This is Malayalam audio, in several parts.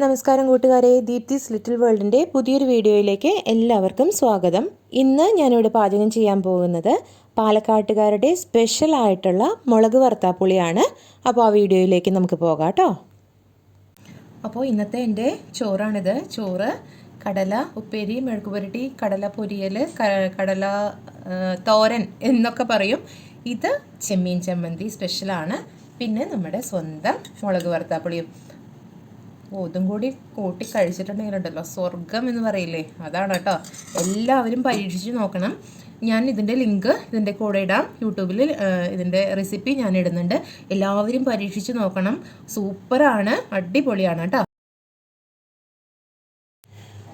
നമസ്കാരം കൂട്ടുകാരെ ദീപ്തിസ് ലിറ്റിൽ വേൾഡിന്റെ പുതിയൊരു വീഡിയോയിലേക്ക് എല്ലാവർക്കും സ്വാഗതം. ഇന്ന് ഞാനിവിടെ പാചകം ചെയ്യാൻ പോകുന്നത് പാലക്കാട്ടുകാരുടെ സ്പെഷ്യൽ ആയിട്ടുള്ള മുളക് വറുത്താപ്പുളിയാണ്. അപ്പോൾ ആ വീഡിയോയിലേക്ക് നമുക്ക് പോകാം കേട്ടോ. അപ്പോൾ ഇന്നത്തെ എന്റെ ചോറാണിത്. ചോറ് കടല ഉപ്പേരി മെഴുക്ക് പുരട്ടി കടല പൊരിയൽ കടല തോരൻ എന്നൊക്കെ പറയും. ഇത് ചെമ്മീൻ ചമ്മന്തി സ്പെഷ്യലാണ് പിന്നെ നമ്മുടെ സ്വന്തം മുളക് വറുത്താപ്പുളിയും. ഇതും കൂടി കൂട്ടി കഴിച്ചിട്ടുണ്ടെങ്കിലുണ്ടല്ലോ. സ്വർഗം എന്ന് പറയില്ലേ? അതാണ് കേട്ടോ. എല്ലാവരും പരീക്ഷിച്ച് നോക്കണം. ഞാൻ ഇതിന്റെ ലിങ്ക് ഇതിന്റെ കൂടെ ഇടാം. യൂട്യൂബിൽ ഇതിന്റെ റെസിപ്പി ഞാൻ ഇടുന്നുണ്ട്. എല്ലാവരും പരീക്ഷിച്ച് നോക്കണം. സൂപ്പറാണ്. അടിപൊളിയാണ് കേട്ടോ.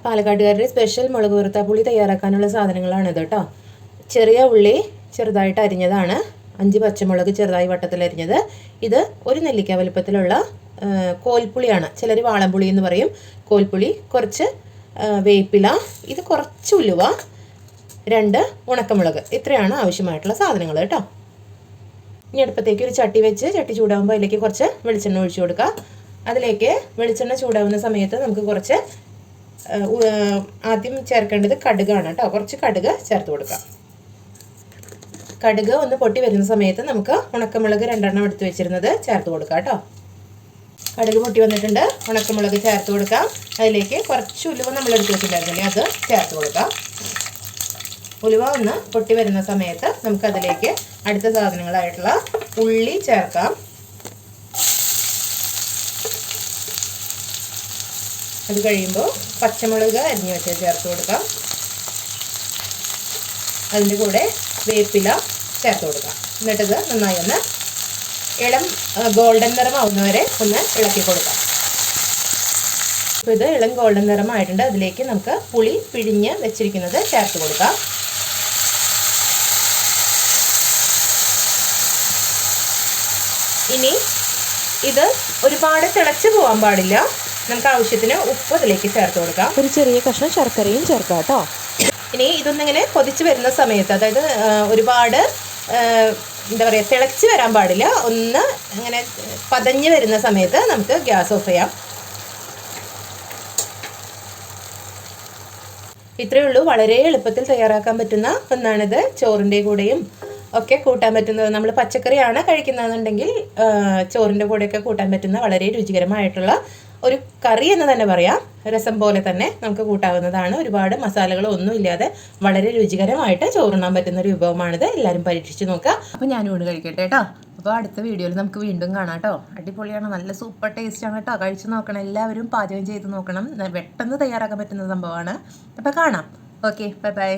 പാലക്കാട്ടുകാരുടെ സ്പെഷ്യൽ മുളക് പുളി തയ്യാറാക്കാനുള്ള സാധനങ്ങളാണ് ഇത് കേട്ടോ. ചെറിയ ഉള്ളി ചെറുതായിട്ട് അരിഞ്ഞതാണ്. അഞ്ച് പച്ചമുളക് ചെറുതായി വട്ടത്തിൽ അരിഞ്ഞത് ഇത് ഒരു നെല്ലിക്ക വലുപ്പത്തിലുള്ള കോൽപ്പുളിയാണ്. ചിലർ വാളംപുളി എന്ന് പറയും. കോൽപ്പുളി കുറച്ച് വേപ്പില ഇത് കുറച്ച് ഉലുവ രണ്ട് ഉണക്കമുളക്. ഇത്രയാണ് ആവശ്യമായിട്ടുള്ള സാധനങ്ങൾ കേട്ടോ. ഇനി അടുപ്പത്തേക്ക് ഒരു ചട്ടി വെച്ച് ചട്ടി ചൂടാകുമ്പോൾ അതിലേക്ക് കുറച്ച് വെളിച്ചെണ്ണ ഒഴിച്ചു കൊടുക്കുക അതിലേക്ക് വെളിച്ചെണ്ണ ചൂടാവുന്ന സമയത്ത് നമുക്ക് കുറച്ച് ആദ്യം ചേർക്കേണ്ടത് കടുകാണ് കേട്ടോ. കുറച്ച് കടുക് ചേർത്ത് കൊടുക്കാം. കടുക് ഒന്ന് പൊട്ടി വരുന്ന സമയത്ത് നമുക്ക് ഉണക്കമുളക് രണ്ടെണ്ണം എടുത്ത് വെച്ചിരുന്നത് ചേർത്ത് കൊടുക്കാം കേട്ടോ. കടുക് പൊട്ടി വന്നിട്ടുണ്ട്. ഉണക്കമുളക് ചേർത്ത് കൊടുക്കാം. അതിലേക്ക് കുറച്ച് ഉലുവ നമ്മൾ എടുത്ത് വെച്ചിട്ടുണ്ടായിരുന്നില്ലേ അത് ചേർത്ത് കൊടുക്കാം. ഉലുവ ഒന്ന് പൊട്ടി വരുന്ന സമയത്ത് നമുക്ക് അതിലേക്ക് അടുത്ത സാധനങ്ങളായിട്ടുള്ള ഉള്ളി ചേർക്കാം. അത് കഴിയുമ്പോൾ പച്ചമുളക് അരിഞ്ഞ് വെച്ച് ചേർത്ത് കൊടുക്കാം. അതിന്റെ കൂടെ വേപ്പില ചേർത്ത് കൊടുക്കാം. എന്നിട്ടത് നന്നായി ഒന്ന് ഇളം ഗോൾഡൻ നിറമാവുന്നവരെ ഒന്ന് ഇളക്കി കൊടുക്കാം. അപ്പോൾ ഇത് ഇളം ഗോൾഡൻ നിറമായിട്ടുണ്ട്. അതിലേക്ക് നമുക്ക് പുളി പിഴിഞ്ഞ് വെച്ചിരിക്കുന്നത് ചേർത്ത് കൊടുക്കാം. ഇനി ഇത് ഒരുപാട് തിളച്ച് പോകാൻ പാടില്ല. നമുക്ക് ആവശ്യത്തിന് ഉപ്പ് അതിലേക്ക് ചേർത്ത് കൊടുക്കാം. ഒരു ചെറിയ കഷ്ണം ശർക്കരയും ചേർക്കാം കേട്ടോ. ഇനി ഇതൊന്നിങ്ങനെ കൊതിച്ച് വരുന്ന സമയത്ത് അതായത് ഒരുപാട് എന്താ പറയുക തിളച്ച് വരാൻ പാടില്ല. ഒന്ന് അങ്ങനെ പതഞ്ഞ് വരുന്ന സമയത്ത് നമുക്ക് ഗ്യാസ് ഓഫ് ചെയ്യാം. ഇത്രയേ ഉള്ളൂ. വളരെ എളുപ്പത്തിൽ തയ്യാറാക്കാൻ പറ്റുന്ന ഒന്നാണിത്. ചോറിന്റെ കൂടെയും ഒക്കെ കൂട്ടാൻ പറ്റുന്നത് നമ്മൾ പച്ചക്കറിയാണ് കഴിക്കുന്നതെന്നുണ്ടെങ്കിൽ ചോറിന്റെ കൂടെയൊക്കെ കൂട്ടാൻ പറ്റുന്ന വളരെ രുചികരമായിട്ടുള്ള ഒരു കറി എന്ന് തന്നെ പറയാം. രസം പോലെ തന്നെ നമുക്ക് കൂട്ടാവുന്നതാണ്. ഒരുപാട് മസാലകളോ ഒന്നും ഇല്ലാതെ വളരെ രുചികരമായിട്ട് ചോറുണ്ണാൻ പറ്റുന്ന ഒരു വിഭവമാണിത്. എല്ലാവരും പരീക്ഷിച്ച് നോക്കുക. അപ്പോൾ ഞാൻ ഊണ് കഴിക്കട്ടെ കേട്ടോ. അപ്പോൾ അടുത്ത വീഡിയോയിൽ നമുക്ക് വീണ്ടും കാണാം കേട്ടോ. അടിപൊളിയാണ് നല്ല സൂപ്പർ ടേസ്റ്റ് ആണ് കേട്ടോ. കഴിച്ച് നോക്കണം എല്ലാവരും പാചകം ചെയ്ത് നോക്കണം. പെട്ടെന്ന് തയ്യാറാക്കാൻ പറ്റുന്ന സംഭവമാണ്. അപ്പോൾ കാണാം. Okay bye bye